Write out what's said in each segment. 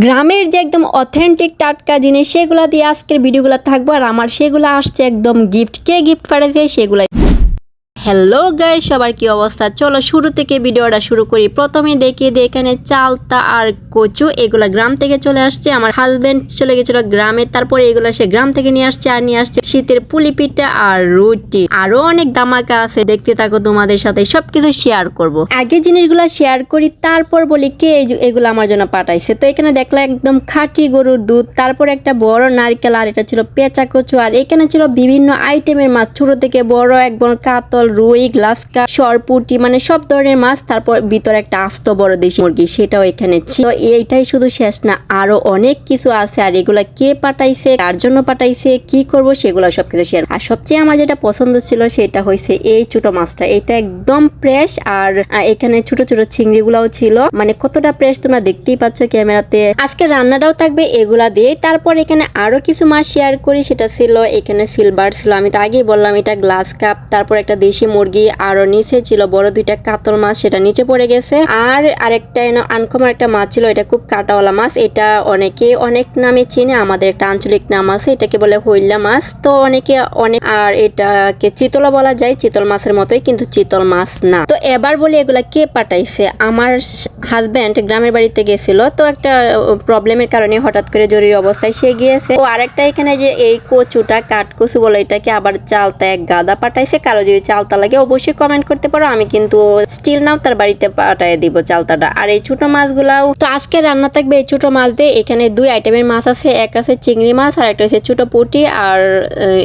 গ্রামের যে একদম অথেন্টিক টাটকা জিনিস, সেগুলো দিয়ে আজকের ভিডিওগুলো থাকব। আর আমার সেগুলো আসছে একদম গিফট কে গিফট পাঠাইছে, সেগুলাই। হ্যালো গাই সবার কি অবস্থা? চলো শুরু থেকে ভিডিওটা শুরু করি। প্রথমে দেখিয়ে দিই, এখানে চালতা আর কচু, এগুলা গ্রাম থেকে চলে আসছে। আমার হাজব্যান্ড চলে গেছিল গ্রামে, তারপরে এগুলা সে গ্রাম থেকে নিয়ে আসছে আর নিয়ে আসছে শীতের পুলি পিঠা আর রুটি। আরও অনেক দামাকা আছে, দেখতে থাকো তোমাদের সাথে, সবকিছু শেয়ার করব। আগে জিনিসগুলো শেয়ার করি, তারপর বলি কে এগুলো আমার জন্য পাঠাইছে। তো এখানে দেখলা একদম খাঁটি গরুর দুধ, তারপর একটা বড় নারকেল আর এটা ছিল পেঁচা কচু। আর এখানে ছিল বিভিন্ন আইটেমের মাছ, ছোট থেকে বড় একবার কাতল রুই, গ্লাসকা, সরপুটি মানে সব ধরনের মাছ, তারপর ভিতরে একটা আস্ত বড় দেশি মুরগি, সেটাও এখানে ছিল এইটাই শুধু শেষ না, আরও অনেক কিছু আছে, আর এগুলা কে পাঠাইছে, কার জন্য পাঠাইছে, কি করব, সেগুলো সবকিছু শেয়ার আর সবচেয়ে আমার যেটা পছন্দ ছিল সেটা হয়েছে এই ছোট মাছটা, এটা একদম ফ্রেশ আর এখানে ছোট ছোট চিংড়ি গুলাও ছিল মানে কতটা ফ্রেশ তোমরা দেখতেই পাচ্ছ ক্যামেরাতে। আজকে রান্নাটাও থাকবে এগুলা দিয়ে তারপর এখানে আরও কিছু মাছ শেয়ার করি, সেটা ছিল, এখানে সিলভার ছিল, আমি তো আগেই বললাম, এটা গ্লাস কাপ তারপর একটা দেশি মুরগি আরও নিচে ছিল, বড় দুইটা কাতল মাছ সেটা নিচে পড়ে গেছে। আর আরেকটা আনকমন একটা মাছ ছিল, এটা খুব কাটাওয়ালা মাছ। এটা অনেকে অনেক নামে চিনে, আমাদের একটা আঞ্চলিক নাম আছে, এটাকে বলে হইলা মাছ। তো অনেকে অনেক, আর এটাকে চিতলা বলা যায়, চিতল মাছের মতোই, কিন্তু চিতল মাছ না। তো এবার বলি এগুলা কে পাঠাইছে? আমার হাজব্যান্ড গ্রামের বাড়িতে গেছিল, তো একটা প্রবলেমের কারণে হঠাৎ করে জরুরি অবস্থায় সে গিয়েছে। ও আরেকটা এখানে যে এই কচুটা, কাঠকচু বলে এটাকে আবার চালতা এক গাদা পাঠাইছে কারও যদি চালতা লাগে, অবশ্যই কমেন্ট করতে পারো। আমি কিন্তু স্টিল নাও তার বাড়িতে পাঠাই দিব চালতাটা। আর এই ছোট মাছগুলাও তো আজকে রান্না থাকবে এই ছোট মাছ দিয়ে। এখানে দুই আইটেমের মাছ আছে। এক আছে চিংড়ি মাছ আর একটা হচ্ছে ছোট পুটি আর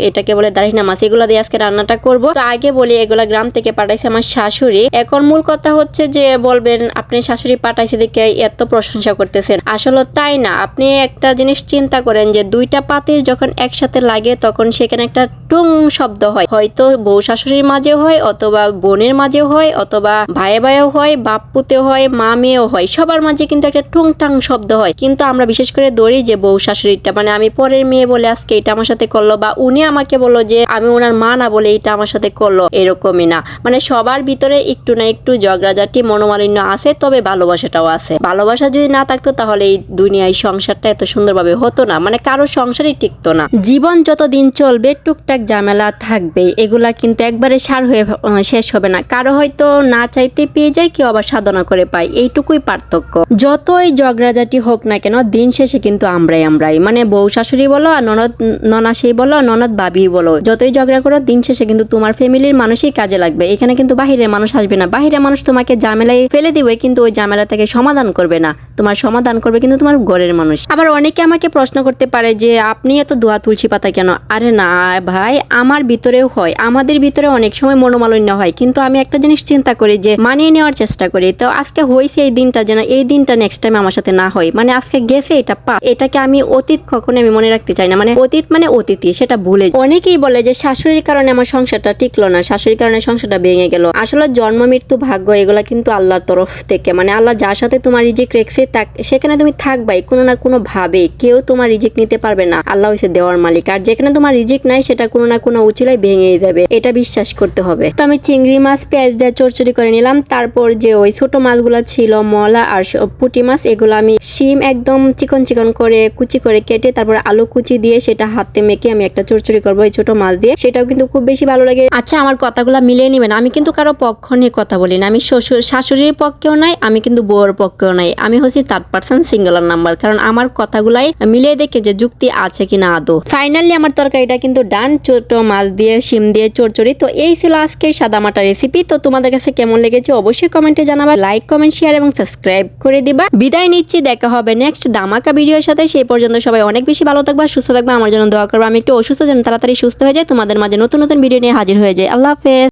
এটাকে বলে দারিনা মাছ। এগুলো দিয়ে আজকে রান্নাটা করব। তো আগে বলি, এগুলা গ্রাম থেকে পাঠাইছে আমার শাশুড়ি। এখন মূল কথা হচ্ছে যে, বলবেন, আপনি শাশুড়ি পাঠাইছে দেখে এত প্রশংসা করতেছেন। আসলে তাই না। আপনি একটা জিনিস চিন্তা করেন যে, দুইটা পাতিল যখন একসাথে লাগে, তখন সেখানে একটা টুং শব্দ হয়। হয়তো বউ শাশুড়ির মাঝে হয় অথবা বোনের মাঝে হয় অথবা ভাইয়ে ভাইও হয় বাপ পুতেও হয়, মা মেয়েও হয়। সবার মাঝে কিন্তু একটা টুং টাং শব্দ হয়। কিন্তু আমরা বিশেষ করে দৌড়ি যে বউ শাশুড়িটা মানে আমি পরের মেয়ে বলে আজকে এটা আমার সাথে করল বা উনি আমাকে বলল যে আমি ওনার মা না বলে এটা আমার সাথে করল, এরকমই না। মানে সবার ভিতরে একটু না একটু ঝগড়াঝাটি, মনোমালিন্য আছে, তবে ভালোবাসাটাও আছে। ভালোবাসা যদি না থাকতো তাহলে এই দুনিয়ায় সংসারটা এত সুন্দরভাবে হতো না। মানে কারও সংসারই টিকতো না। জীবন যত দিন চলবে, টুকটাক ঝামেলা থাকবে, এগুলা কিন্তু একবারে সার হয়ে শেষ হবে না। কারও হয়তো না চাইতে পেয়ে যায়, কেউ আবার সাধনা করে পায়। এইটুকুই পার্থক্য। যতই ঝগড়াঝাটি হোক না কেন, দিন শেষে কিন্তু আমরাই আমরাই। মানে বউ শাশুড়ি বলো আর ননদ ননাসি বলো ননদ বাবি বলো। যতই ঝগড়া করো, দিন শেষে কিন্তু তোমার ফ্যামিলির মানুষই কাজে লাগবে। এখানে কিন্তু বাহিরের মানুষ আসবে না। বাহিরের মানুষ তোমাকে ঝামেলায় ফেলে দিবে, কিন্তু ওই ঝামেলা থেকে সমাধান করবে না। তোমার সমাধান করবে কিন্তু তোমার ঘরের মানুষ। আবার অনেকে আমাকে প্রশ্ন করতে পারে যে, আপনি এত দোয়া তুলসী পাতা কেন? আরে না, ভাই আমার ভিতরেও হয়। আমাদের ভিতরে অনেক সময় মনোমালিন্য হয়। কিন্তু আমি একটা জিনিস চিন্তা করি যে, মানিয়ে নেওয়ার চেষ্টা করি। তো আজকে হয়েছে এই দিনটা যেন এই দিনটা নেক্সট টাইম আমার সাথে না হয়। মানে আজকে গেছে, এটা পা এটাকে আমি অতীত কখনো আমি মনে রাখতে চাই না। মানে অতীত মানে অতীতই সেটা ভুলে অনেকেই বলে যে, শাশুড়ির কারণে আমার সংসারটা টিকলো না। শাশুড়ির কারণে সংসারটা ভেঙে গেল। আসলে জন্ম, মৃত্যু, ভাগ্য, এগুলা কিন্তু আল্লাহর তরফ থেকে। মানে আল্লাহ যার সাথে তোমার রিজিক রেখেছে সেখানে তুমি থাকবাই কোনো না কোনো ভাবে কেউ তোমার রিজিক নিতে পারবে না। আল্লাহ হয়েছে দেওয়ার মালিক। আর যেখানে তোমার রিজিক নাই, সেটা কোনো না কোনো উচিলাই ভেঙেই যাবে, এটা বিশ্বাস করতে হবে। তো আমি চিংড়ি মাছ, পেঁয়াজ দিয়ে চড়চড়ি করে নিলাম। তারপর যে ওই ছোট মাছগুলো ছিল, মলা আর পুঁটি মাছ, এগুলো আমি শিম একদম চিকন চিকন করে কুচি করে কেটে তারপর আলু কুচি দিয়ে সেটা হাতে মেখে আমি একটা চড়চড়ি করব এই ছোট মাছ দিয়ে। সেটাও কিন্তু খুব বেশি ভালো লাগে। আচ্ছা আমার কথাগুলো মিলিয়ে নিবেন। আমি কিন্তু কারও পক্ষ নিয়ে কথা বলি না। আমি শ্বশুর, শাশুড়ির পক্ষেও নাই, আমি কিন্তু বউর পক্ষেও নাই। আমি হচ্ছি থার্ড পার্সন সিঙ্গলার নাম্বার কারণ আমার কথাগুলাই মিলিয়ে দেখে যে যুক্তি আছে কিনা আদৌ। ফাইনালি আমার তরকারিটা কিন্তু ডান ছোট মাছ দিয়ে, শিম দিয়ে, চড়চড়ি। তো এই ছিল আজকের সাদামাটা রেসিপি তো তোমাদের কাছে কেমন লেগেছে অবশ্যই কমেন্টে জানাবা। লাইক কমেন্ট শেয়ার এবং সাবস্ক্রাইব করে দিবা। বিদায় নিচ্ছি, দেখা হবে নেক্সট দামাকা ভিডিওর সাথে। সেই পর্যন্ত সবাই অনেক বেশি ভালো থাকবা, সুস্থ থাকবা। আমার জন্য দোয়া করব। আমি একটু অসুস্থ, যেন তাড়াতাড়ি সুস্থ হয়ে যায়। তোমাদের মাঝে নতুন নতুন ভিডিও নিয়ে হাজির হয়ে যায় আল্লাহ হাফেজ।